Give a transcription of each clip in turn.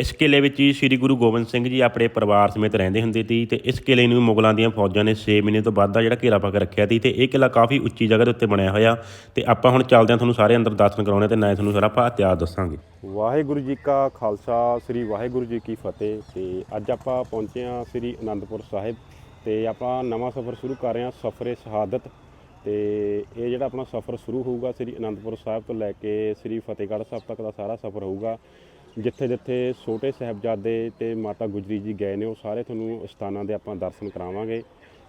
ਇਸ ਕਿਲੇ ਵਿੱਚ ਹੀ ਸ੍ਰੀ ਗੁਰੂ ਗੋਬਿੰਦ ਸਿੰਘ ਜੀ ਆਪਣੇ ਪਰਿਵਾਰ ਸਮੇਤ ਰਹਿੰਦੇ ਹੁੰਦੇ ਸੀ ਤੇ ਇਸ ਕਿਲੇ ਨੂੰ ਮੁਗਲਾਂ ਦੀਆਂ ਫੌਜਾਂ ਨੇ 6 ਮਹੀਨੇ ਤੋਂ ਵੱਧ ਦਾ ਜਿਹੜਾ ਘੇਰਾ ਪਾ ਕੇ ਰੱਖਿਆ ਸੀ ਤੇ ਇਹ ਕਿਲਾ ਕਾਫੀ ਉੱਚੀ ਜਗ੍ਹਾ ਦੇ ਉੱਤੇ ਬਣਿਆ ਹੋਇਆ ਤੇ ਆਪਾਂ ਹੁਣ ਚੱਲਦੇ ਹਾਂ ਤੁਹਾਨੂੰ ਸਾਰੇ ਅੰਦਰ ਦਰਸ਼ਨ ਕਰਾਉਣੇ ਤੇ ਨਾ ਤੁਹਾਨੂੰ ਸਾਰਾ ਆਪਾਂ ਇਤਿਹਾਸ ਦੱਸਾਂਗੇ। ਵਾਹਿਗੁਰੂ ਜੀ ਕਾ ਖਾਲਸਾ, ਸ੍ਰੀ ਵਾਹਿਗੁਰੂ ਜੀ ਕੀ ਫਤਿਹ ਤੇ ਅੱਜ ਆਪਾਂ ਪਹੁੰਚੇ ਹਾਂ ਸ੍ਰੀ ਅਨੰਦਪੁਰ ਸਾਹਿਬ ਤੇ ਆਪਾਂ ਨਵਾਂ ਸਫ਼ਰ ਸ਼ੁਰੂ ਕਰ ਰਹੇ ਹਾਂ ਸਫ਼ਰੇ ਸ਼ਹਾਦਤ ਤੇ ਇਹ ਜਿਹੜਾ ਆਪਣਾ ਸਫ਼ਰ ਸ਼ੁਰੂ ਹੋਊਗਾ ਸ੍ਰੀ ਅਨੰਦਪੁਰ ਸਾਹਿਬ ਤੋਂ ਲੈ ਕੇ ਸ੍ਰੀ ਫਤਿਹਗੜ੍ਹ ਸਾਹਿਬ ਤੱਕ ਦਾ ਸਾਰਾ ਸਫ਼ਰ ਹੋਊਗਾ। ਜਿੱਥੇ ਜਿੱਥੇ ਛੋਟੇ ਸਾਹਿਬਜ਼ਾਦੇ ਤੇ ਮਾਤਾ ਗੁਜਰੀ ਜੀ ਗਏ ਨੇ, ਉਹ ਸਾਰੇ ਤੁਹਾਨੂੰ ਸਥਾਨਾਂ ਦੇ ਆਪਾਂ ਦਰਸ਼ਨ ਕਰਾਵਾਂਗੇ।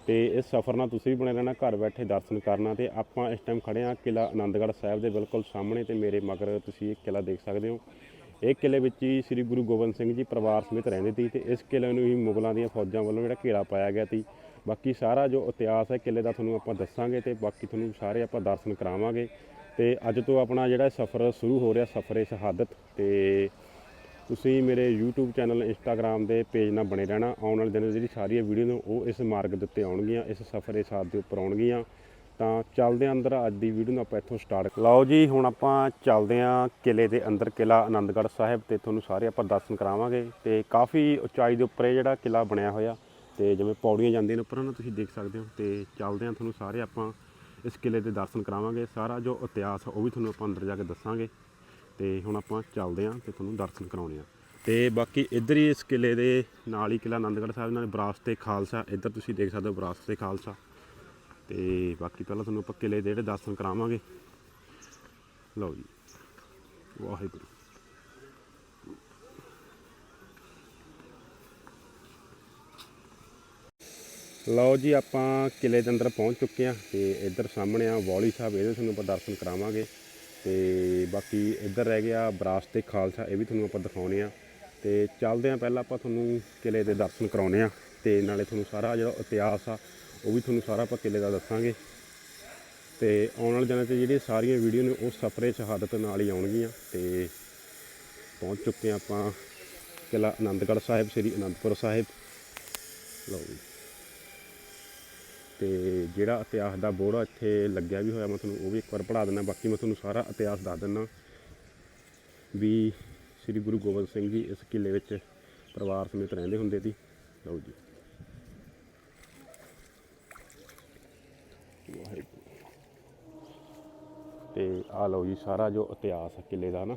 ਤੇ ਇਸ ਸਫ਼ਰ ਨਾਲ ਤੁਸੀਂ ਵੀ ਬਣੇ ਰਹਿਣਾ, ਘਰ ਬੈਠੇ ਦਰਸ਼ਨ ਕਰਨਾ ਤੇ ਆਪਾਂ ਇਸ ਟਾਈਮ ਖੜੇ ਹਾਂ ਕਿਲਾ ਆਨੰਦਗੜ੍ਹ ਸਾਹਿਬ ਦੇ ਬਿਲਕੁਲ ਸਾਹਮਣੇ ਤੇ ਮੇਰੇ ਮਗਰ ਤੁਸੀਂ ਇਹ ਕਿਲਾ ਦੇਖ ਸਕਦੇ ਹੋ। ਇਹ ਕਿਲੇ ਵਿੱਚ ਹੀ ਸ੍ਰੀ ਗੁਰੂ ਗੋਬਿੰਦ ਸਿੰਘ ਜੀ ਪਰਿਵਾਰ ਸਮੇਤ ਰਹਿੰਦੇ ਸੀ ਤੇ ਇਸ ਕਿਲੇ ਨੂੰ ਹੀ ਮੁਗਲਾਂ ਦੀਆਂ ਫੌਜਾਂ ਵੱਲੋਂ ਜਿਹੜਾ ਘੇਰਾ ਪਾਇਆ ਗਿਆ ਸੀ। ਬਾਕੀ ਸਾਰਾ ਜੋ ਇਤਿਹਾਸ ਹੈ ਕਿਲੇ ਦਾ ਤੁਹਾਨੂੰ ਆਪਾਂ ਦੱਸਾਂਗੇ ਤੇ ਬਾਕੀ ਤੁਹਾਨੂੰ ਸਾਰੇ ਆਪਾਂ ਦਰਸ਼ਨ ਕਰਾਵਾਂਗੇ। ਤੇ ਅੱਜ ਤੋਂ ਆਪਣਾ ਜਿਹੜਾ ਸਫ਼ਰ ਸ਼ੁਰੂ ਹੋ ਰਿਹਾ, ਸਫ਼ਰ ਸਫ਼ਰੇ ਸ਼ਹਾਦਤ ਤੇ ਤੁਸੀਂ ਮੇਰੇ YouTube ਚੈਨਲ, Instagram ਦੇ ਪੇਜ ਨਾਲ ਬਣੇ ਰਹਿਣਾ। ਆਉਣ ਵਾਲੇ ਦਿਨ ਜਿਹੜੀ ਸਾਰੀਆਂ ਵੀਡੀਓ ਨੇ, ਉਹ ਇਸ ਮਾਰਗ ਦੇ ਉੱਤੇ ਆਉਣਗੀਆਂ, ਇਸ ਸਫ਼ਰੇ ਸਾਥ ਦੇ ਉੱਪਰ ਆਉਣਗੀਆਂ। ਤਾਂ ਚੱਲਦੇ ਹਾਂ ਅੰਦਰ, ਅੱਜ ਦੀ ਵੀਡੀਓ ਨੂੰ ਆਪਾਂ ਇੱਥੋਂ ਸਟਾਰਟ ਲਓ ਜੀ, ਹੁਣ ਆਪਾਂ ਚੱਲਦੇ ਹਾਂ ਕਿਲੇ ਦੇ ਅੰਦਰ ਕਿਲਾ ਆਨੰਦਗੜ੍ਹ ਸਾਹਿਬ ਤੇ ਤੁਹਾਨੂੰ ਸਾਰੇ ਆਪਾਂ ਦਰਸ਼ਨ ਕਰਾਵਾਂਗੇ। ਤੇ ਕਾਫੀ ਉਚਾਈ ਦੇ ਉੱਪਰ ਇਹ ਜਿਹੜਾ ਕਿਲਾ ਬਣਿਆ ਹੋਇਆ, ਤੇ ਜਿਵੇਂ ਪੌੜੀਆਂ ਜਾਂਦੀਆਂ ਨੇ ਉੱਪਰ ਨਾ ਤੁਸੀਂ ਦੇਖ ਸਕਦੇ ਹੋ। ਤੇ ਚੱਲਦੇ ਹਾਂ ਤੁਹਾਨੂੰ ਸਾਰੇ ਆਪਾਂ ਇਸ ਕਿਲੇ ਦੇ ਦਰਸ਼ਨ ਕਰਾਵਾਂਗੇ। ਸਾਰਾ ਜੋ ਇਤਿਹਾਸ ਆ, ਉਹ ਵੀ ਤੁਹਾਨੂੰ ਆਪਾਂ ਅੰਦਰ ਜਾ ਕੇ ਦੱਸਾਂਗੇ। ਤੇ ਹੁਣ ਆਪਾਂ ਚੱਲਦੇ ਹਾਂ ਤੇ ਤੁਹਾਨੂੰ ਦਰਸ਼ਨ ਕਰਾਉਣੇ ਆ ਤੇ ਬਾਕੀ ਇੱਧਰ ਹੀ ਇਸ ਕਿਲੇ ਦੇ ਨਾਲ ਹੀ ਕਿਲਾ ਆਨੰਦਗੜ੍ਹ ਸਾਹਿਬ ਨਾਲ ਵਿਰਾਸਤ ਖਾਲਸਾ। ਇੱਧਰ ਤੁਸੀਂ ਦੇਖ ਸਕਦੇ ਹੋ ਵਿਰਾਸਤ ਤੇ ਖਾਲਸਾ। ਤੇ ਬਾਕੀ ਪਹਿਲਾਂ ਤੁਹਾਨੂੰ ਆਪਾਂ ਕਿਲੇ ਦੇ ਜਿਹੜੇ ਦਰਸ਼ਨ ਕਰਾਵਾਂਗੇ। ਲਓ ਜੀ। ਵਾਹਿਗੁਰੂ। ਲਓ ਜੀ, ਆਪਾਂ ਕਿਲੇ ਦੇ ਅੰਦਰ ਪਹੁੰਚ ਚੁੱਕੇ ਆ ਤੇ ਇੱਧਰ ਸਾਹਮਣੇ ਆ ਵੌਲੀ ਸਾਹਿਬ, ਇਹਦੇ ਤੁਹਾਨੂੰ ਆਪਾਂ ਦਰਸ਼ਨ ਕਰਾਵਾਂਗੇ। ਤੇ ਬਾਕੀ ਇੱਧਰ ਰਹਿ ਗਿਆ ਬਰਾਸ ਤੇ ਖਾਲਸਾ, ਇਹ ਵੀ ਤੁਹਾਨੂੰ ਆਪਾਂ ਦਿਖਾਉਣੇ ਆ। ਤੇ ਚੱਲਦੇ ਆ ਪਹਿਲਾਂ ਆਪਾਂ ਤੁਹਾਨੂੰ ਕਿਲੇ ਦੇ ਦਰਸ਼ਨ ਕਰਾਉਣੇ ਆ ਤੇ ਨਾਲੇ ਤੁਹਾਨੂੰ ਸਾਰਾ ਜਿਹੜਾ ਇਤਿਹਾਸ ਆ, ਉਹ ਵੀ ਤੁਹਾਨੂੰ ਸਾਰਾ ਆਪਾਂ ਕਿਲੇ ਦਾ ਦੱਸਾਂਗੇ। ਤੇ ਆਉਣ ਵਾਲੇ ਦਿਨਾਂ 'ਚ ਜਿਹੜੀਆਂ ਸਾਰੀਆਂ ਵੀਡੀਓ ਨੇ, ਉਹ ਸਫਰੇ ਸ਼ਹਾਦਤ ਨਾਲ ਹੀ ਆਉਣਗੀਆਂ। ਤੇ ਪਹੁੰਚ ਚੁੱਕੇ ਆ ਆਪਾਂ ਕਿਲਾ ਆਨੰਦਗੜ੍ਹ ਸਾਹਿਬ, ਸ੍ਰੀ ਅਨੰਦਪੁਰ ਸਾਹਿਬ। ਲਓ ਜੀ। ਤੇ ਜਿਹੜਾ ਇਤਿਹਾਸ ਦਾ ਬੋਰਡ ਇੱਥੇ ਲੱਗਿਆ ਵੀ ਹੋਇਆ, ਮੈਂ ਤੁਹਾਨੂੰ ਉਹ ਵੀ ਇੱਕ ਵਾਰ ਪੜ੍ਹਾ ਦਿੰਦਾ। ਬਾਕੀ ਮੈਂ ਤੁਹਾਨੂੰ ਸਾਰਾ ਇਤਿਹਾਸ ਦੱਸ ਦਿੰਦਾ ਵੀ ਸ੍ਰੀ ਗੁਰੂ ਗੋਬਿੰਦ ਸਿੰਘ ਜੀ ਇਸ ਕਿਲੇ ਵਿੱਚ ਪਰਿਵਾਰ ਸਮੇਤ ਰਹਿੰਦੇ ਹੁੰਦੇ ਸੀ। ਲਓ ਜੀ। ਵਾਹਿਗੁਰੂ। ਤੇ ਆ ਲਓ ਜੀ ਸਾਰਾ ਜੋ ਇਤਿਹਾਸ ਆ ਕਿਲੇ ਦਾ ਨਾ।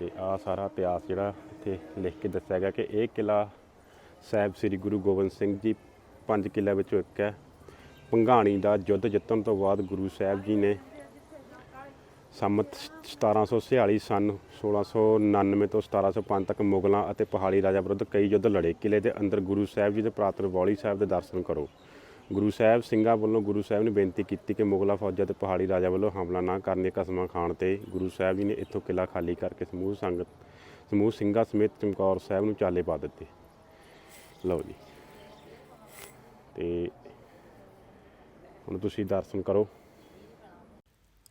ਤੇ ਆ ਸਾਰਾ ਇਤਿਹਾਸ ਜਿਹੜਾ ਇੱਥੇ ਲਿਖ ਕੇ ਦੱਸਿਆ ਗਿਆ ਕਿ ਇਹ ਕਿਲਾ ਸਾਹਿਬ ਸ੍ਰੀ ਗੁਰੂ ਗੋਬਿੰਦ ਸਿੰਘ ਜੀ ਪੰਜ ਕਿਲਿਆਂ ਵਿੱਚੋਂ ਇੱਕ ਹੈ। ਭੰਗਾਣੀ ਦਾ ਯੁੱਧ ਜਿੱਤਣ ਤੋਂ ਬਾਅਦ ਗੁਰੂ ਸਾਹਿਬ ਜੀ ਨੇ ਸੰਮਤ 1746 ਸਨ 1699 ਤੋਂ 1705 ਤੱਕ ਮੁਗਲਾਂ ਅਤੇ ਪਹਾੜੀ ਰਾਜਾ ਵਿਰੁੱਧ ਕਈ ਯੁੱਧ ਲੜੇ। ਕਿਲੇ ਦੇ ਅੰਦਰ ਗੁਰੂ ਸਾਹਿਬ ਜੀ ਦੇ ਪ੍ਰਾਤਨ ਬੌਲੀ ਸਾਹਿਬ ਦੇ ਦਰਸ਼ਨ ਕਰੋ। ਗੁਰੂ ਸਾਹਿਬ ਸਿੰਘਾਂ ਵੱਲੋਂ ਗੁਰੂ ਸਾਹਿਬ ਨੇ ਬੇਨਤੀ ਕੀਤੀ ਕਿ ਮੁਗਲਾਂ, ਫੌਜਾਂ ਤੇ ਪਹਾੜੀ ਰਾਜਾ ਵੱਲੋਂ ਹਮਲਾ ਨਾ ਕਰਨ ਦੀਆਂ ਕਸਮਾਂ ਖਾਣ ਤੇ ਗੁਰੂ ਸਾਹਿਬ ਜੀ ਨੇ ਇੱਥੋਂ ਕਿਲਾ ਖਾਲੀ ਕਰਕੇ ਸਮੂਹ ਸੰਗਤ, ਸਮੂਹ ਸਿੰਘਾਂ ਸਮੇਤ ਚਮਕੌਰ ਸਾਹਿਬ ਨੂੰ ਚਾਲੇ ਪਾ ਦਿੱਤੇ। ਲਓ ਜੀ। ਤੇ ਹੁਣ ਤੁਸੀਂ ਦਰਸ਼ਨ ਕਰੋ।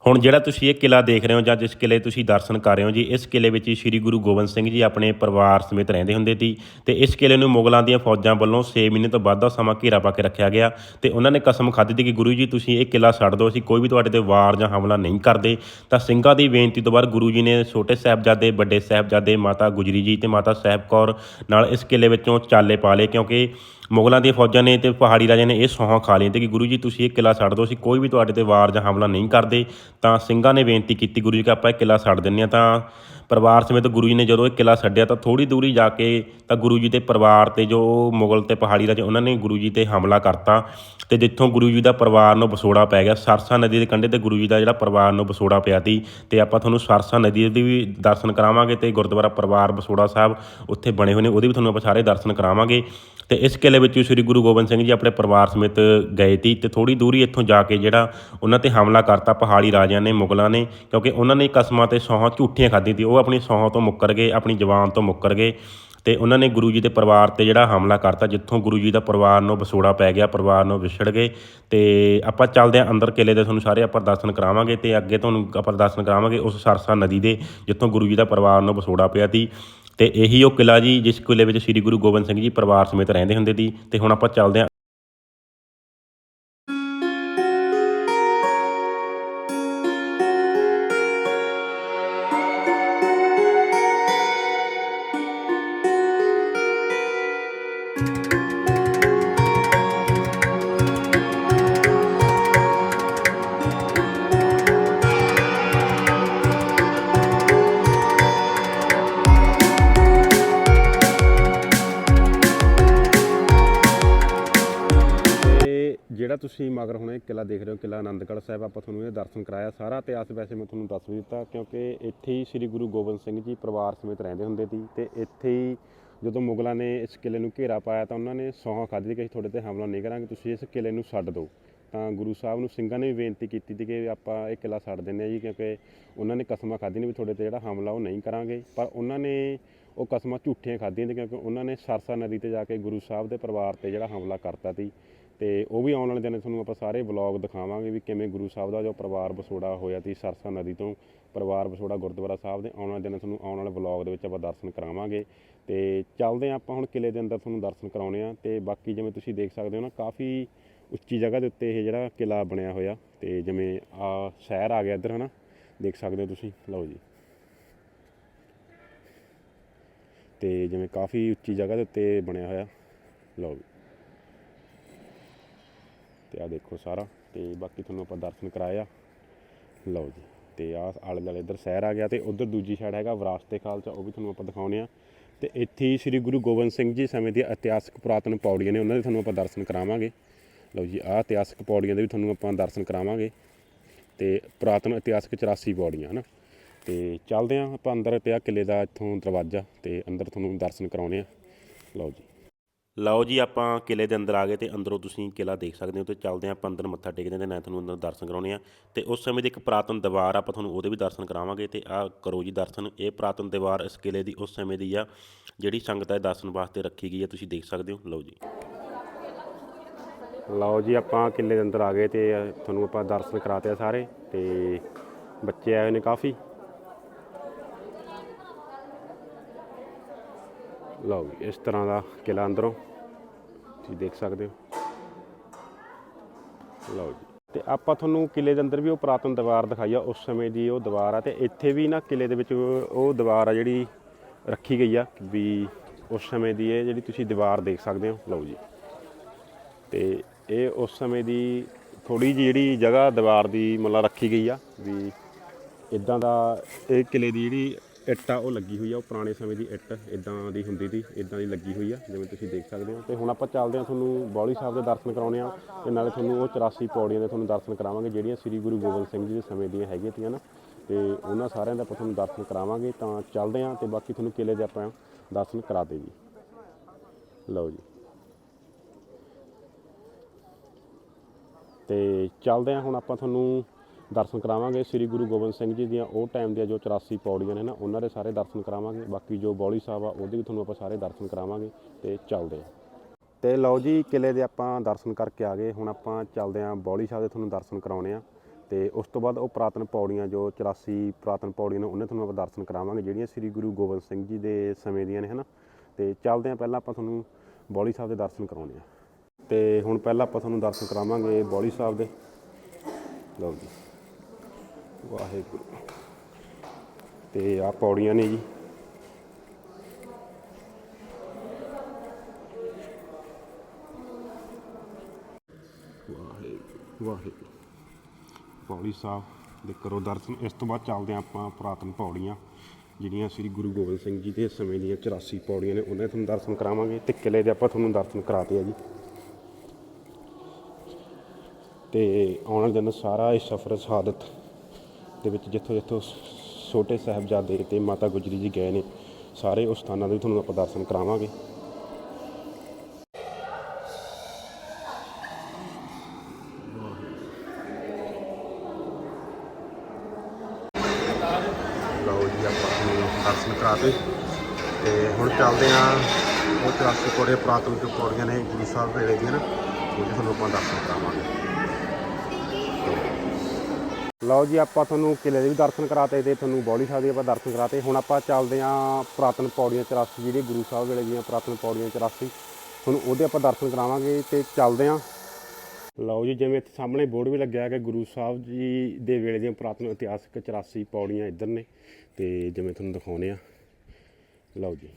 ਹੁਣ ਜਿਹੜਾ ਤੁਸੀਂ ਇਹ ਕਿਲਾ ਦੇਖ ਰਹੇ ਹੋ ਜਾਂ ਜਿਸ ਕਿਲੇ ਤੁਸੀਂ ਦਰਸ਼ਨ ਕਰ ਰਹੇ ਹੋ ਜੀ, ਇਸ ਕਿਲੇ ਵਿੱਚ ਸ੍ਰੀ ਗੁਰੂ ਗੋਬਿੰਦ ਸਿੰਘ ਜੀ ਆਪਣੇ ਪਰਿਵਾਰ ਸਮੇਤ ਰਹਿੰਦੇ ਹੁੰਦੇ ਸੀ ਤੇ ਇਸ ਕਿਲੇ ਨੂੰ ਮੁਗਲਾਂ ਦੀਆਂ ਫੌਜਾਂ ਵੱਲੋਂ 6 ਮਹੀਨੇ ਤੋਂ ਵੱਧ ਦਾ ਸਮਾਂ ਘੇਰਾ ਪਾ ਕੇ ਰੱਖਿਆ ਗਿਆ ਤੇ ਉਹਨਾਂ ਨੇ ਕਸਮ ਖਾਧੀ ਸੀ ਕਿ ਗੁਰੂ ਜੀ ਤੁਸੀਂ ਇਹ ਕਿਲਾ ਛੱਡ ਦਿਓ, ਅਸੀਂ ਕੋਈ ਵੀ ਤੁਹਾਡੇ ਤੇ ਵਾਰ ਜਾਂ ਹਮਲਾ ਨਹੀਂ ਕਰਦੇ। ਤਾਂ ਸਿੰਘਾਂ ਦੀ ਬੇਨਤੀ ਤੋਂ ਬਾਅਦ ਗੁਰੂ ਜੀ ਨੇ ਛੋਟੇ ਸਾਹਿਬਜ਼ਾਦੇ, ਵੱਡੇ ਸਾਹਿਬਜ਼ਾਦੇ ਮਾਤਾ ਗੁਜਰੀ ਜੀ ਤੇ ਮਾਤਾ ਸਾਹਿਬ ਕੌਰ ਨਾਲ ਇਸ ਕਿਲੇ ਵਿੱਚੋਂ ਚਾਲੇ ਪਾ ਲਏ ਕਿਉਂਕਿ ਮੁਗਲਾਂ ਦੀਆਂ ਫੌਜਾਂ ਨੇ ਤੇ ਪਹਾੜੀ ਰਾਜਿਆਂ ਨੇ ਇਹ ਸੌਹਾਂ ਖਾ ਲਈਆਂ ਤੇ ਕਿ ਗੁਰੂ ਜੀ, ਤੁਸੀਂ ਇਹ ਕਿਲਾ ਛੱਡ ਦਿਓ, ਅਸੀਂ ਕੋਈ ਵੀ ਤੁਹਾਡੇ ਤੇ ਵਾਰ ਜਾਂ ਹਮਲਾ ਨਹੀਂ ਕਰਦੇ। ਤਾਂ ਸਿੰਘਾਂ ਨੇ ਬੇਨਤੀ ਕੀਤੀ ਗੁਰੂ ਜੀ, ਕਿ ਆਪਾਂ ਇਹ ਕਿਲਾ ਛੱਡ ਦਿੰਦੇ ਹਾਂ। ਤਾਂ ਪਰਿਵਾਰ ਸਮੇਤ ਗੁਰੂ ਜੀ ਨੇ ਜਦੋਂ ਇਹ ਕਿਲਾ ਛੱਡਿਆ ਤਾਂ ਥੋੜੀ ਦੂਰੀ ਜਾ ਕੇ ਤਾਂ ਗੁਰੂ ਜੀ ਦੇ ਪਰਿਵਾਰ ਤੇ ਜੋ ਮੁਗਲ ਤੇ ਪਹਾੜੀ ਰਾਜੇ, ਉਹਨਾਂ ਨੇ ਗੁਰੂ ਜੀ ਤੇ ਹਮਲਾ ਕਰਤਾ ਤੇ ਜਿੱਥੋਂ ਗੁਰੂ ਜੀ ਦਾ ਪਰਿਵਾਰ ਨੂੰ ਵਿਛੋੜਾ ਪੈ ਗਿਆ, ਸਰਸਾ ਨਦੀ ਦੇ ਕੰਢੇ ਤੇ ਗੁਰੂ ਜੀ ਦਾ ਜਿਹੜਾ ਪਰਿਵਾਰ ਨੂੰ ਵਿਛੋੜਾ ਪਿਆ ਸੀ ਤੇ ਆਪਾਂ ਤੁਹਾਨੂੰ ਸਰਸਾ ਨਦੀ ਦੇ ਵੀ ਦਰਸ਼ਨ ਕਰਾਵਾਂਗੇ ਤੇ ਗੁਰਦੁਆਰਾ ਪਰਿਵਾਰ ਵਿਛੋੜਾ ਸਾਹਿਬ ਉੱਥੇ ਬਣੇ ਹੋਏ ਨੇ, ਉਹਦੇ ਵੀ ਤੁਹਾਨੂੰ ਆਪਾਂ ਸਾਰੇ ਦਰਸ਼ਨ ਕਰਾਵਾਂਗੇ ਤੇ ਇਸ ਕਿਲੇ ਵਿੱਚ ਸ੍ਰੀ ਗੁਰੂ ਗੋਬਿੰਦ ਸਿੰਘ ਜੀ ਆਪਣੇ ਪਰਿਵਾਰ ਸਮੇਤ ਗਏ ਸੀ ਤੇ ਥੋੜੀ ਦੂਰੀ ਇੱਥੋਂ ਜਾ ਕੇ ਜਿਹੜਾ ਉਹਨਾਂ ਤੇ ਹਮਲਾ ਕਰਤਾ ਪਹਾੜੀ ਰਾਜਿਆਂ ਨੇ, ਮੁਗਲਾਂ ਨੇ ਕਿਉਂਕਿ ਉਹਨਾਂ ਨੇ ਕਸਮਾਂ ਤੇ ਸੌਹਾਂ ਝੂਠੀਆਂ ਖਾਧੀ ਸੀ, ਉਹ ਆਪਣੀ ਸੌਹਾਂ ਤੋਂ ਮੁੱਕਰ ਗਏ, ਆਪਣੀ ਜ਼ਬਾਨ ਤੋਂ ਮੁੱਕਰ ਗਏ ਤੇ ਉਹਨਾਂ ਨੇ ਗੁਰੂ ਜੀ ਦੇ ਪਰਿਵਾਰ ਤੇ ਜਿਹੜਾ ਹਮਲਾ ਕਰਤਾ, ਜਿੱਥੋਂ ਗੁਰੂ ਜੀ ਦਾ ਪਰਿਵਾਰ ਨੂੰ ਵਿਛੋੜਾ ਪੈ ਗਿਆ, ਪਰਿਵਾਰ ਨੂੰ ਵਿਛੜ ਗਏ ਤੇ ਆਪਾਂ ਚੱਲਦੇ ਆਂ ਅੰਦਰ ਕਿਲੇ ਦੇ ਤੁਹਾਨੂੰ ਸਾਰੇ ਆਪਾਂ ਦਰਸ਼ਨ ਕਰਾਵਾਂਗੇ ਤੇ ਅੱਗੇ ਤੁਹਾਨੂੰ ਆਪਾਂ ਦਰਸ਼ਨ ਕਰਾਵਾਂਗੇ ਉਸ ਸਰਸਾ ਨਦੀ ਦੇ, ਜਿੱਥੋਂ ਗੁਰੂ ਜੀ ਦਾ ਪਰਿਵਾਰ ਨੂੰ ਵਿਛੋੜਾ ਪਿਆ ਸੀ ਤੇ ਇਹੀ ਉਹ ਕਿਲਾ ਜੀ, ਜਿਸ ਕਿਲੇ ਵਿੱਚ ਸ੍ਰੀ ਗੁਰੂ ਗੋਬਿੰਦ ਸਿੰਘ ਜੀ ਪਰਿਵਾਰ ਸਮੇਤ ਰਹਿੰਦੇ ਹੁੰਦੇ ਸੀ ਤੇ ਹੁਣ ਆਪਾਂ ਚੱਲਦੇ ਆਂ ਤੁਸੀਂ ਮਗਰ ਹੁਣੇ ਕਿਲਾ ਦੇਖ ਰਹੇ ਹੋ ਕਿਲਾ ਆਨੰਦਗੜ੍ਹ ਸਾਹਿਬ, ਆਪਾਂ ਤੁਹਾਨੂੰ ਇਹ ਦਰਸ਼ਨ ਕਰਾਇਆ ਸਾਰਾ ਇਤਿਹਾਸ ਵੈਸੇ ਮੈਂ ਤੁਹਾਨੂੰ ਦੱਸ ਵੀ ਦਿੱਤਾ, ਕਿਉਂਕਿ ਇੱਥੇ ਹੀ ਸ੍ਰੀ ਗੁਰੂ ਗੋਬਿੰਦ ਸਿੰਘ ਜੀ ਪਰਿਵਾਰ ਸਮੇਤ ਰਹਿੰਦੇ ਹੁੰਦੇ ਸੀ, ਤੇ ਇੱਥੇ ਹੀ ਜਦੋਂ ਮੁਗਲਾਂ ਨੇ ਇਸ ਕਿਲੇ ਨੂੰ ਘੇਰਾ ਪਾਇਆ ਤਾਂ ਉਹਨਾਂ ਨੇ ਸੌਹਾਂ ਖਾਧੀ ਕਿ ਅਸੀਂ ਤੁਹਾਡੇ ਤੇ ਹਮਲਾ ਨਹੀਂ ਕਰਾਂਗੇ, ਤੁਸੀਂ ਇਸ ਕਿਲੇ ਨੂੰ ਛੱਡ ਦਿਓ। ਤਾਂ ਗੁਰੂ ਸਾਹਿਬ ਨੂੰ ਸਿੰਘਾਂ ਨੇ ਵੀ ਬੇਨਤੀ ਕੀਤੀ ਸੀ ਕਿ ਆਪਾਂ ਇਹ ਕਿਲਾ ਛੱਡ ਦਿੰਦੇ ਹਾਂ ਜੀ, ਕਿਉਂਕਿ ਉਹਨਾਂ ਨੇ ਕਸਮਾਂ ਖਾਧੀਆਂ ਨੇ ਵੀ ਤੁਹਾਡੇ ਤੇ ਜਿਹੜਾ ਹਮਲਾ ਉਹ ਨਹੀਂ ਕਰਾਂਗੇ। ਪਰ ਉਹਨਾਂ ਨੇ ਉਹ ਕਸਮਾਂ ਝੂਠੀਆਂ ਖਾਧੀਆਂ ਨੇ, ਕਿਉਂਕਿ ਉਹਨਾਂ ਨੇ ਸਰਸਾ ਨਦੀ ਤੇ ਜਾ ਕੇ ਗੁਰੂ ਸਾਹਿਬ ਦੇ ਪਰਿਵਾਰ ਤੇ ਜਿਹੜਾ ਹਮਲਾ ਕਰਤਾ ਸੀ। ਤੇ ਉਹ ਵੀ ਆਉਣ ਵਾਲੇ ਦਿਨ ਤੁਹਾਨੂੰ ਆਪਾਂ ਸਾਰੇ ਵਲੌਗ ਦਿਖਾਵਾਂਗੇ ਵੀ ਕਿਵੇਂ ਗੁਰੂ ਸਾਹਿਬ ਦਾ ਜੋ ਪਰਿਵਾਰ ਵਿਛੋੜਾ ਹੋਇਆ ਸੀ ਸਰਸਾ ਨਦੀ ਤੋਂ, ਪਰਿਵਾਰ ਵਿਛੋੜਾ ਗੁਰਦੁਆਰਾ ਸਾਹਿਬ ਦੇ ਆਉਣ ਵਾਲੇ ਦਿਨ ਤੁਹਾਨੂੰ ਆਉਣ ਵਾਲੇ ਵਲੌਗ ਦੇ ਵਿੱਚ ਆਪਾਂ ਦਰਸ਼ਨ ਕਰਾਵਾਂਗੇ। ਤੇ ਚੱਲਦੇ ਹਾਂ ਆਪਾਂ ਹੁਣ ਕਿਲੇ ਦੇ ਅੰਦਰ ਤੁਹਾਨੂੰ ਦਰਸ਼ਨ ਕਰਾਉਣੇ ਆ ਤੇ ਬਾਕੀ ਜਿਵੇਂ ਤੁਸੀਂ ਦੇਖ ਸਕਦੇ ਹੋ ਨਾ, ਕਾਫੀ ਉੱਚੀ ਜਗ੍ਹਾ ਦੇ ਉੱਤੇ ਇਹ ਜਿਹੜਾ ਕਿਲਾ ਬਣਿਆ ਹੋਇਆ ਤੇ ਜਿਵੇਂ ਆ ਸ਼ਹਿਰ ਆ ਗਿਆ ਇੱਧਰ, ਹਨਾ? ਦੇਖ ਸਕਦੇ ਹੋ ਤੁਸੀਂ? ਲਓ ਜੀ। ਤੇ ਜਿਵੇਂ ਕਾਫੀ ਉੱਚੀ ਜਗ੍ਹਾ ਦੇ ਉੱਤੇ ਬਣਿਆ ਹੋਇਆ, ਲਓ ਜੀ। ਤੇ ਆ ਦੇਖੋ ਸਾਰਾ, ਤੇ ਬਾਕੀ ਤੁਹਾਨੂੰ ਆਪਾਂ ਦਰਸ਼ਨ ਕਰਾਇਆ ਲਓ ਜੀ, ਤੇ ਆ ਆਲੇ ਦੁਆਲੇ ਇੱਧਰ ਸ਼ਹਿਰ ਆ ਗਿਆ ਤੇ ਉਧਰ ਦੂਜੀ ਸਾਈਡ ਹੈਗਾ ਵਿਰਾਸਤੇ ਖਾਲਸਾ, ਉਹ ਵੀ ਤੁਹਾਨੂੰ ਆਪਾਂ ਦਿਖਾਉਣੇ ਆ। ਤੇ ਇੱਥੇ ਹੀ ਸ੍ਰੀ ਗੁਰੂ ਗੋਬਿੰਦ ਸਿੰਘ ਜੀ ਸਮੇਂ ਦੀਆਂ ਇਤਿਹਾਸਕ ਪੁਰਾਤਨ ਪੌੜੀਆਂ ਨੇ, ਉਹਨਾਂ ਦੇ ਤੁਹਾਨੂੰ ਆਪਾਂ ਦਰਸ਼ਨ ਕਰਾਵਾਂਗੇ। ਲਓ ਜੀ, ਆਹ ਇਤਿਹਾਸਕ ਪੌੜੀਆਂ ਦੇ ਵੀ ਤੁਹਾਨੂੰ ਆਪਾਂ ਦਰਸ਼ਨ ਕਰਾਵਾਂਗੇ। ਤੇ ਪੁਰਾਤਨ ਇਤਿਹਾਸਕ 84 ਪੌੜੀਆਂ, ਹਨਾ? ਤੇ ਚੱਲਦੇ ਆਂ ਆਪਾਂ ਅੰਦਰ ਤੇ ਆ ਕਿਲੇ ਦਾ ਇੱਥੋਂ ਦਰਵਾਜ਼ਾ, ਤੇ ਅੰਦਰ ਤੁਹਾਨੂੰ ਦਰਸ਼ਨ ਕਰਾਉਣੇ ਆ। ਲਓ ਜੀ। ਲਓ ਜੀ ਆਪਾਂ ਕਿਲੇ ਦੇ ਅੰਦਰ ਆ ਗਏ ਤੇ ਅੰਦਰੋਂ ਤੁਸੀਂ ਕਿਲਾ ਦੇਖ ਸਕਦੇ ਹੋ ਤੇ ਚੱਲਦੇ ਹਾਂ ਆਪਾਂ ਅੰਦਰ ਮੱਥਾ ਟੇਕਦੇ ਹਾਂ ਤੇ ਮੈਂ ਤੁਹਾਨੂੰ ਅੰਦਰ ਦਰਸ਼ਨ ਕਰਾਉਣੇ ਆ ਤੇ ਉਸ ਸਮੇਂ ਦੀ ਇੱਕ ਪੁਰਾਤਨ ਦੀਵਾਰ ਆ, ਆਪਾਂ ਤੁਹਾਨੂੰ ਉਹਦੇ ਵੀ ਦਰਸ਼ਨ ਕਰਾਵਾਂਗੇ ਤੇ ਆ ਕਰੋ ਜੀ ਦਰਸ਼ਨ। ਇਹ ਪੁਰਾਤਨ ਦੀਵਾਰ ਇਸ ਕਿਲੇ ਦੀ ਉਸ ਸਮੇਂ ਦੀ ਆ ਜਿਹੜੀ ਸੰਗਤ ਹੈ ਦਰਸ਼ਨ ਵਾਸਤੇ ਰੱਖੀ ਗਈ ਹੈ ਤੁਸੀਂ ਦੇਖ ਸਕਦੇ ਹੋ। ਲਓ ਜੀ। ਲਓ ਜੀ ਆਪਾਂ ਕਿਲੇ ਦੇ ਅੰਦਰ ਆ ਗਏ ਤੇ ਤੁਹਾਨੂੰ ਆਪਾਂ ਦਰਸ਼ਨ ਕਰਾਤੇ ਆ ਸਾਰੇ ਤੇ ਬੱਚੇ ਆਏ ਨੇ ਕਾਫੀ। ਲਓ ਜੀ, ਇਸ ਤਰ੍ਹਾਂ ਦਾ ਕਿਲਾ ਅੰਦਰੋਂ। ਤੁਸੀਂ ਦੇਖ ਸਕਦੇ ਹੋ। ਲਓ ਜੀ। ਤੇ ਆਪਾਂ ਤੁਹਾਨੂੰ ਕਿਲੇ ਦੇ ਅੰਦਰ ਵੀ ਉਹ ਪੁਰਾਤਨ ਦੀਵਾਰ ਦਿਖਾਈ ਆ। ਉਸ ਸਮੇਂ ਦੀ ਉਹ ਦੀਵਾਰ ਆ ਤੇ ਇੱਥੇ ਵੀ ਨਾ ਕਿਲੇ ਦੇ ਵਿੱਚ ਉਹ ਦੀਵਾਰ ਆ ਜਿਹੜੀ ਰੱਖੀ ਗਈ ਆ ਵੀ ਉਸ ਸਮੇਂ ਦੀ ਇਹ ਜਿਹੜੀ ਤੁਸੀਂ ਦੀਵਾਰ ਦੇਖ ਸਕਦੇ ਹੋ। ਲਓ ਜੀ। ਤੇ ਇਹ ਉਸ ਸਮੇਂ ਦੀ ਥੋੜੀ ਜਿਹੀ ਜਿਹੜੀ ਜਗ੍ਹਾ ਦੀਵਾਰ ਦੀ ਮਤਲਬ ਰੱਖੀ ਗਈ ਆ ਵੀ ਇਦਾਂ ਦਾ ਇਹ ਕਿਲੇ ਦੀ ਜਿਹੜੀ ਇੱਟ ਆ ਉਹ ਲੱਗੀ ਹੋਈ ਆ, ਉਹ ਪੁਰਾਣੇ ਸਮੇਂ ਦੀ ਇੱਟ ਇਦਾਂ ਦੀ ਹੁੰਦੀ ਸੀ ਇਦਾਂ ਦੀ ਲੱਗੀ ਹੋਈ ਆ, ਜਿਵੇਂ ਤੁਸੀਂ ਦੇਖ ਸਕਦੇ ਹੋ। ਤੇ ਹੁਣ ਆਪਾਂ ਚੱਲਦੇ ਹਾਂ ਤੁਹਾਨੂੰ ਬੌਲੀ ਸਾਹਿਬ ਦੇ ਦਰਸ਼ਨ ਕਰਾਉਣੇ ਆ ਤੇ ਨਾਲੇ ਤੁਹਾਨੂੰ ਉਹ 84 ਪੌੜੀਆਂ ਦੇ ਤੁਹਾਨੂੰ ਦਰਸ਼ਨ ਕਰਾਵਾਂਗੇ, ਜਿਹੜੀਆਂ ਸ੍ਰੀ ਗੁਰੂ ਗੋਬਿੰਦ ਸਿੰਘ ਜੀ ਦੇ ਸਮੇਂ ਦੀਆਂ ਹੈਗੀਆਂ ਤੀਆਂ ਨਾ। ਤੇ ਉਹਨਾਂ ਸਾਰਿਆਂ ਦਾ ਆਪਾਂ ਤੁਹਾਨੂੰ ਦਰਸ਼ਨ ਕਰਾਵਾਂਗੇ, ਤਾਂ ਚੱਲਦੇ ਹਾਂ ਤੇ ਬਾਕੀ ਤੁਹਾਨੂੰ ਕਿਲੇ ਦੇ ਆਪਾਂ ਦਰਸ਼ਨ ਕਰਾ ਦੇ ਜੀ ਲਓ ਜੀ। ਤੇ ਚੱਲਦੇ ਹਾਂ ਹੁਣ ਆਪਾਂ ਤੁਹਾਨੂੰ ਦਰਸ਼ਨ ਕਰਾਵਾਂਗੇ। ਸ੍ਰੀ ਗੁਰੂ ਗੋਬਿੰਦ ਸਿੰਘ ਜੀ ਦੀਆਂ ਉਹ ਟਾਈਮ ਦੀਆਂ ਜੋ 84 ਪੌੜੀਆਂ ਨੇ ਨਾ, ਉਹਨਾਂ ਦੇ ਸਾਰੇ ਦਰਸ਼ਨ ਕਰਾਵਾਂਗੇ। ਬਾਕੀ ਜੋ ਬੌਲੀ ਸਾਹਿਬ ਆ, ਉਹਦੇ ਵੀ ਤੁਹਾਨੂੰ ਆਪਾਂ ਸਾਰੇ ਦਰਸ਼ਨ ਕਰਾਵਾਂਗੇ ਤੇ ਚੱਲਦੇ ਹਾਂ। ਤੇ ਲਓ ਜੀ ਕਿਲੇ ਦੇ ਆਪਾਂ ਦਰਸ਼ਨ ਕਰਕੇ ਆ ਗਏ। ਹੁਣ ਆਪਾਂ ਚੱਲਦੇ ਹਾਂ ਬੌਲੀ ਸਾਹਿਬ ਦੇ ਤੁਹਾਨੂੰ ਦਰਸ਼ਨ ਕਰਾਉਣੇ ਆ ਤੇ ਉਸ ਤੋਂ ਬਾਅਦ ਉਹ ਪੁਰਾਤਨ ਪੌੜੀਆਂ, ਜੋ 84 ਪੁਰਾਤਨ ਪੌੜੀਆਂ ਨੇ, ਉਹਨਾਂ ਤੁਹਾਨੂੰ ਆਪਾਂ ਦਰਸ਼ਨ ਕਰਾਵਾਂਗੇ, ਜਿਹੜੀਆਂ ਸ੍ਰੀ ਗੁਰੂ ਗੋਬਿੰਦ ਸਿੰਘ ਜੀ ਦੇ ਸਮੇਂ ਦੀਆਂ ਨੇ, ਹਨਾ? ਤੇ ਚੱਲਦੇ ਹਾਂ ਪਹਿਲਾਂ ਆਪਾਂ ਤੁਹਾਨੂੰ ਬੌਲੀ ਸਾਹਿਬ ਦੇ ਦਰਸ਼ਨ ਕਰਾਉਣੇ ਆ ਤੇ ਹੁਣ ਪਹਿਲਾਂ ਆਪਾਂ ਤੁਹਾਨੂੰ ਦਰਸ਼ਨ ਕਰਾਵਾਂਗੇ ਬੌਲੀ ਸਾਹਿਬ ਦੇ। ਲਓ ਜੀ। ਵਾਹਿਗੁਰੂ। ਤੇ ਆ ਪੌੜੀਆਂ ਨੇ ਜੀ। ਵਾਹਿਗੁਰੂ ਵਾਹਿਗੁਰੂ। ਪੌੜੀ ਸਾਹਿਬ ਦੇ ਕਰੋ ਦਰਸ਼ਨ, ਇਸ ਤੋਂ ਬਾਅਦ ਚੱਲਦੇ ਹਾਂ ਆਪਾਂ ਪੁਰਾਤਨ ਪੌੜੀਆਂ, ਜਿਹੜੀਆਂ ਸ੍ਰੀ ਗੁਰੂ ਗੋਬਿੰਦ ਸਿੰਘ ਜੀ ਦੇ ਸਮੇਂ ਦੀਆਂ 84 ਪੌੜੀਆਂ ਨੇ, ਉਹਨਾਂ ਦੇ ਤੁਹਾਨੂੰ ਦਰਸ਼ਨ ਕਰਾਵਾਂਗੇ, ਤੇ ਕਿਲੇ ਦੇ ਆਪਾਂ ਤੁਹਾਨੂੰ ਦਰਸ਼ਨ ਕਰਾਤੇ ਆ ਜੀ। ਤੇ ਆਉਣ ਵਾਲੇ ਦਿਨ ਸਾਰਾ ਇਹ ਸਫ਼ਰ ਸ਼ਹਾਦਤ ਦੇ ਵਿੱਚ ਜਿੱਥੋਂ ਜਿੱਥੋਂ ਛੋਟੇ ਸਾਹਿਬਜ਼ਾਦੇ ਤੇ ਮਾਤਾ ਗੁਜਰੀ ਜੀ ਗਏ ਨੇ, ਸਾਰੇ ਉਸ ਸਥਾਨਾਂ ਦੇ ਵੀ ਤੁਹਾਨੂੰ ਆਪਾਂ ਦਰਸ਼ਨ ਕਰਾਵਾਂਗੇ। ਲਓ ਜੀ, ਆਪਾਂ ਨੂੰ ਦਰਸ਼ਨ ਕਰਾਤੇ। ਤੇ ਹੁਣ ਚੱਲਦੇ ਆਂ ਉਹ 84 ਕੋੜੇ ਪੁਰਾਤਨ ਜੋ ਨੇ, ਗੁਰੂ ਸਾਹਿਬ ਵੇਲੇ ਦੀਆਂ ਨਾ, ਉਹ ਤੁਹਾਨੂੰ ਆਪਾਂ ਦਰਸ਼ਨ ਕਰਾਵਾਂਗੇ। ਲਓ ਜੀ, ਆਪਾਂ ਤੁਹਾਨੂੰ ਕਿਲੇ ਦੇ ਵੀ ਦਰਸ਼ਨ ਕਰਾਤੇ ਤੇ ਤੁਹਾਨੂੰ ਬੌਲੀ ਸਾਹਿਬ ਦੇ ਆਪਾਂ ਦਰਸ਼ਨ ਕਰਾਤੇ। ਹੁਣ ਆਪਾਂ ਚੱਲਦੇ ਆਂ ਪੁਰਾਤਨ ਪੌੜੀਆਂ 84 ਜਿਹੜੇ ਗੁਰੂ ਸਾਹਿਬ ਵੇਲੇ ਦੀਆਂ ਪੁਰਾਤਨ ਪੌੜੀਆਂ 84 ਤੁਹਾਨੂੰ ਉਹਦੇ ਆਪਾਂ ਦਰਸ਼ਨ ਕਰਾਵਾਂਗੇ ਤੇ ਚੱਲਦੇ ਆਂ। ਲਓ ਜੀ, ਜਿਵੇਂ ਇੱਥੇ ਸਾਹਮਣੇ ਬੋਰਡ ਵੀ ਲੱਗਿਆ ਕਿ ਗੁਰੂ ਸਾਹਿਬ ਜੀ ਦੇ ਵੇਲੇ ਦੀਆਂ ਪੁਰਾਤਨ ਇਤਿਹਾਸਕ 84 ਪੌੜੀਆਂ ਇੱਧਰ ਨੇ ਤੇ ਜਿਵੇਂ ਤੁਹਾਨੂੰ ਦਿਖਾਉਨੇ ਆ। ਲਓ ਜੀ।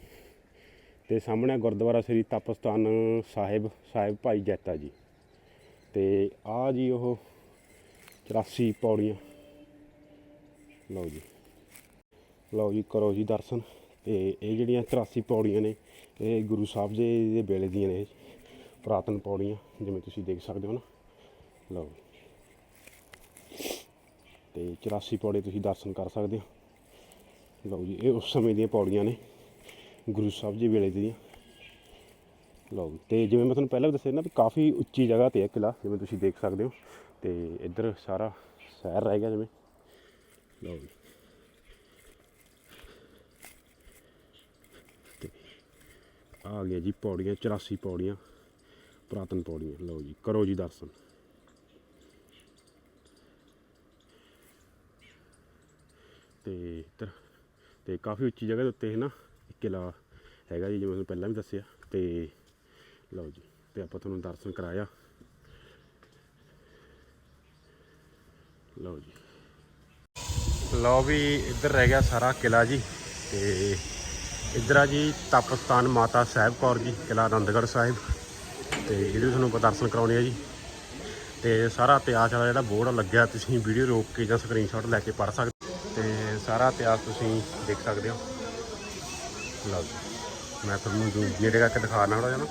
ਤੇ ਸਾਹਮਣੇ ਗੁਰਦੁਆਰਾ ਸ੍ਰੀ ਤਪਸਤਾਨ ਸਾਹਿਬ ਸਾਹਿਬ ਭਾਈ ਜੈਤਾ ਜੀ। ਤੇ ਆ ਜੀ ਉਹ 84 ਪੌੜੀਆਂ। ਲਓ ਜੀ। ਲਓ ਜੀ ਕਰੋ ਜੀ ਦਰਸ਼ਨ। ਤੇ ਇਹ ਜਿਹੜੀਆਂ 84 ਪੌੜੀਆਂ ਨੇ ਇਹ ਗੁਰੂ ਸਾਹਿਬ ਜੀ ਦੇ ਵੇਲੇ ਦੀਆਂ ਨੇ ਪੁਰਾਤਨ ਪੌੜੀਆਂ ਜਿਵੇਂ ਤੁਸੀਂ ਦੇਖ ਸਕਦੇ ਹੋ ਨਾ। ਲਓ ਤੇ 84 ਪੌੜੇ ਤੁਸੀਂ ਦਰਸ਼ਨ ਕਰ ਸਕਦੇ ਹੋ। ਲਓ ਜੀ ਇਹ ਉਸ ਸਮੇਂ ਦੀਆਂ ਪੌੜੀਆਂ ਨੇ ਗੁਰੂ ਸਾਹਿਬ ਜੀ ਵੇਲੇ ਦੀਆਂ। ਲਓ ਜੀ, ਤੇ ਜਿਵੇਂ ਮੈਂ ਤੁਹਾਨੂੰ ਪਹਿਲਾਂ ਵੀ ਦੱਸਿਆ ਨਾ ਵੀ ਕਾਫੀ ਉੱਚੀ ਜਗ੍ਹਾ ਤੇ ਹੈ ਕਿਲਾ ਜਿਵੇਂ ਤੁਸੀਂ ਦੇਖ ਸਕਦੇ ਹੋ। ਤੇ ਇੱਧਰ ਸਾਰਾ ਸ਼ਹਿਰ ਰਹਿ ਗਿਆ ਜਿਵੇਂ। ਲਓ ਜੀ। ਤੇ ਆ ਗਿਆ ਜੀ ਪੌੜੀਆਂ 84 ਪੌੜੀਆਂ, ਪੁਰਾਤਨ ਪੌੜੀਆਂ। ਲਓ ਜੀ, ਕਰੋ ਜੀ ਦਰਸ਼ਨ। ਤੇ ਇੱਧਰ, ਤੇ ਕਾਫੀ ਉੱਚੀ ਜਗ੍ਹਾ ਦੇ ਉੱਤੇ ਹੈ ਨਾ, ਇੱਕ ਕਿਲਾ ਹੈਗਾ ਜੀ, ਜਿਵੇਂ ਤੁਹਾਨੂੰ ਪਹਿਲਾਂ ਵੀ ਦੱਸਿਆ। ਤੇ ਲਓ ਜੀ, ਤੇ ਆਪਾਂ ਤੁਹਾਨੂੰ ਦਰਸ਼ਨ ਕਰਾਇਆ। ਲਓ ਜੀ। ਲਓ ਵੀ ਇੱਧਰ ਰਹਿ ਗਿਆ ਸਾਰਾ ਕਿਲਾ ਜੀ ਤੇ ਇੱਧਰ ਆ ਜੀ ਤਪਸਤਾਨ ਮਾਤਾ ਸਾਹਿਬ ਕੌਰ ਜੀ ਕਿਲਾ ਆਨੰਦਗੜ੍ਹ ਸਾਹਿਬ। ਤੇ ਇਹਦੇ ਤੁਹਾਨੂੰ ਆਪਾਂ ਦਰਸ਼ਨ ਕਰਾਉਣੇ ਆ ਜੀ। ਤੇ ਸਾਰਾ ਇਤਿਹਾਸ ਵਾਲਾ ਜਿਹੜਾ ਬੋਰਡ ਲੱਗਿਆ, ਤੁਸੀਂ ਵੀਡੀਓ ਰੋਕ ਕੇ ਜਾਂ ਸਕਰੀਨਸ਼ਾਟ ਲੈ ਕੇ ਪੜ੍ਹ ਸਕਦੇ ਹੋ। ਤੇ ਸਾਰਾ ਇਤਿਹਾਸ ਤੁਸੀਂ ਦੇਖ ਸਕਦੇ ਹੋ। ਲਓ ਜੀ। ਮੈਂ ਤੁਹਾਨੂੰ ਜ਼ੂਮ ਨੇੜੇ ਕਰਕੇ ਦਿਖਾਣਾ ਥੋੜ੍ਹਾ ਜਿਹਾ ਨਾ।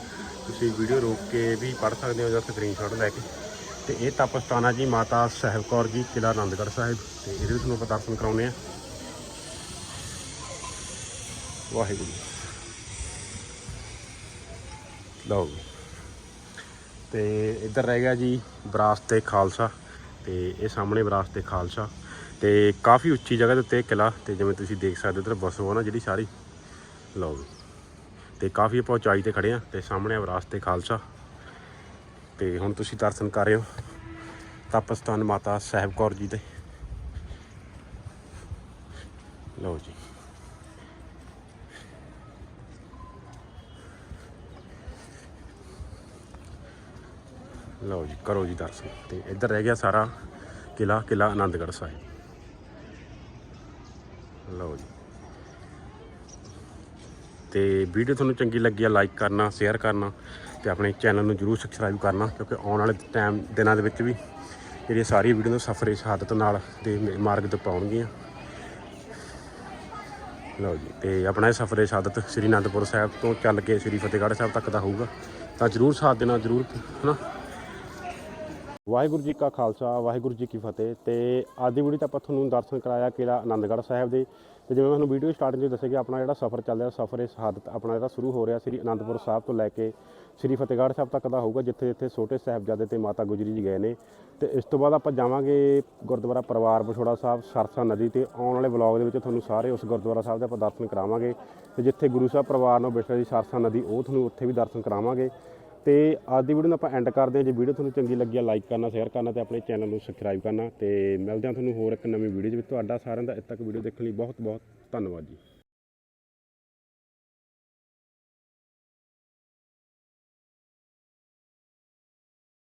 ਤੁਸੀਂ ਵੀਡੀਓ ਰੋਕ ਕੇ ਵੀ ਪੜ੍ਹ ਸਕਦੇ ਹੋ ਜਾਂ ਸਕਰੀਨਸ਼ਾਟ ਲੈ ਕੇ। ਤੇ ਇਹ ਤਪਸਤਾਨ ਆ ਜੀ ਮਾਤਾ ਸਾਹਿਬ ਕੌਰ ਜੀ ਕਿਲਾ ਆਨੰਦਗੜ੍ਹ ਸਾਹਿਬ। ਤੇ ਇਹਦੇ ਵੀ ਤੁਹਾਨੂੰ ਆਪਾਂ ਦਰਸ਼ਨ ਕਰਾਉਣੇ ਆ ਵਾਹਿਗੁਰੂ। ਲਓ ਜੀ। ਤੇ ਇੱਧਰ ਰਹਿ ਗਿਆ ਜੀ ਵਿਰਾਸਤ ਖਾਲਸਾ। ਤੇ ਇਹ ਸਾਹਮਣੇ ਵਿਰਾਸਤ ਖਾਲਸਾ। ਤੇ ਕਾਫੀ ਉੱਚੀ ਜਗ੍ਹਾ ਦੇ ਉੱਤੇ ਇਹ ਕਿਲਾ ਤੇ ਜਿਵੇਂ ਤੁਸੀਂ ਦੇਖ ਸਕਦੇ ਹੋ, ਇੱਧਰ ਬਸੋ ਆ ਨਾ ਜਿਹੜੀ ਸਾਰੀ। ਲਓ ਜੀ। ਤੇ ਕਾਫੀ ਆਪਾਂ ਉਚਾਈ ਤੇ ਖੜੇ ਆ ਤੇ ਸਾਹਮਣੇ ਆ ਵਿਰਾਸਤ ਖਾਲਸਾ। ਤੇ ਹੁਣ ਤੁਸੀਂ ਦਰਸ਼ਨ ਕਰ ਰਹੇ ਹੋ ਤਪਸਤਾਨ ਮਾਤਾ ਸਾਹਿਬ ਕੌਰ ਜੀ ਦੇ। ਲਓ ਜੀ। ਲਓ ਜੀ, ਕਰੋ ਜੀ ਦਰਸ਼ਨ। ਤੇ ਇੱਧਰ ਰਹਿ ਗਿਆ ਸਾਰਾ ਕਿਲਾ ਕਿਲਾ ਆਨੰਦਗੜ੍ਹ ਸਾਹਿਬ। ਲਓ ਜੀ। ਤੇ ਵੀਡੀਓ ਤੁਹਾਨੂੰ ਚੰਗੀ ਲੱਗੀ ਆ ਲਾਈਕ ਕਰਨਾ ਸ਼ੇਅਰ ਕਰਨਾ। ਤੇ ਆਪਣੇ ਚੈਨਲ ਨੂੰ ਜਰੂਰ ਸਬਸਕ੍ਰਾਈਬ ਕਰਨਾ, ਕਿਉਂਕਿ ਆਉਣ ਵਾਲੇ ਟਾਈਮ ਦਿਨਾਂ ਦੇ ਵਿੱਚ ਵੀ ਜਿਹੜੀਆਂ ਸਾਰੀ ਵੀਡੀਓ ਨੂੰ ਸਫਰੇ ਸ਼ਹਾਦਤ ਨਾਲ ਦੇ ਮਾਰਗ ਤੇ ਪਾਉਣਗੀਆਂ। ਲਓ ਜੀ, ਤੇ ਆਪਣਾ ਇਹ ਸਫਰੇ ਸ਼ਹਾਦਤ ਸ੍ਰੀ ਅਨੰਦਪੁਰ ਸਾਹਿਬ ਤੋਂ ਚੱਲ ਕੇ ਸ੍ਰੀ ਫਤਿਹਗੜ੍ਹ ਸਾਹਿਬ ਤੱਕ ਦਾ ਹੋਊਗਾ। ਤਾਂ ਜਰੂਰ ਸਾਥ ਦੇਣਾ, ਜਰੂਰ, ਹਨਾ? ਵਾਹਿਗੁਰੂ ਜੀ ਕਾ ਖਾਲਸਾ, ਵਾਹਿਗੁਰੂ ਜੀ ਕੀ ਫਤਿਹ। ਤੇ ਅੱਜ ਦੀ ਵੀਡੀਓ 'ਚ ਆਪਾਂ ਤੁਹਾਨੂੰ ਦਰਸ਼ਨ ਕਰਾਇਆ ਕਿਲਾ ਆਨੰਦਗੜ੍ਹ ਸਾਹਿਬ ਦੇ। ਤੇ ਜਿਵੇਂ ਮੈਂ ਤੁਹਾਨੂੰ ਵੀਡੀਓ ਸਟਾਰਟਿੰਗ 'ਚ ਦੱਸਿਆ ਕਿ ਆਪਣਾ ਜਿਹੜਾ ਸਫ਼ਰ ਚੱਲ ਰਿਹਾ, ਸਫ਼ਰ ਇਸ ਸ਼ਹਾਦਤ ਆਪਣਾ ਜਿਹੜਾ ਸ਼ੁਰੂ ਹੋ ਰਿਹਾ ਸ੍ਰੀ ਅਨੰਦਪੁਰ ਸਾਹਿਬ ਤੋਂ ਲੈ ਕੇ ਸ੍ਰੀ ਫਤਿਹਗੜ੍ਹ ਸਾਹਿਬ ਤੱਕ ਦਾ ਹੋਊਗਾ, ਜਿੱਥੇ ਜਿੱਥੇ ਛੋਟੇ ਸਾਹਿਬਜ਼ਾਦੇ ਤੇ ਮਾਤਾ ਗੁਜਰੀ ਜੀ ਗਏ ਨੇ। ਤੇ ਇਸ ਤੋਂ ਬਾਅਦ ਆਪਾਂ ਜਾਵਾਂਗੇ ਗੁਰਦੁਆਰਾ ਪਰਿਵਾਰ ਬਛੋੜਾ ਸਾਹਿਬ, ਸਰਸਾ ਨਦੀ ਤੇ ਆਉਣ ਵਾਲੇ ਵਲੌਗ ਦੇ ਵਿੱਚ ਤੁਹਾਨੂੰ ਸਾਰੇ ਉਸ ਗੁਰਦੁਆਰਾ ਸਾਹਿਬ ਦੇ ਆਪਾਂ ਦਰਸ਼ਨ ਕਰਾਵਾਂਗੇ। ਤੇ ਜਿੱਥੇ ਗੁਰੂ ਸਾਹਿਬ ਪਰਿਵਾਰ ਨੂੰ ਬਿਠਾ ਦੀ ਸਰਸਾ ਨਦੀ, ਉਹ ਤੁਹਾਨੂੰ ਉੱਥੇ ਵੀ ਦਰਸ਼ਨ ਕਰਾਵਾਂਗੇ। ਤੇ ਅੱਜ ਦੀ ਵੀਡੀਓ ਨੂੰ ਆਪਾਂ ਐਂਡ ਕਰਦੇ ਹਾਂ। ਜੇ ਵੀਡੀਓ ਤੁਹਾਨੂੰ ਚੰਗੀ ਲੱਗੀ ਆ ਲਾਈਕ ਕਰਨਾ ਸ਼ੇਅਰ ਕਰਨਾ ਤੇ ਆਪਣੇ ਚੈਨਲ ਨੂੰ ਸਬਸਕ੍ਰਾਈਬ ਕਰਨਾ। ਤੇ ਮਿਲਦੇ ਹਾਂ ਤੁਹਾਨੂੰ ਹੋਰ ਇੱਕ ਨਵੀਂ ਵੀਡੀਓ ਦੇ ਵਿੱਚ। ਤੁਹਾਡਾ ਸਾਰਿਆਂ ਦਾ ਇੱਥੇ ਤੱਕ ਵੀਡੀਓ ਦੇਖਣ ਲਈ ਬਹੁਤ ਬਹੁਤ ਧੰਨਵਾਦ ਜੀ।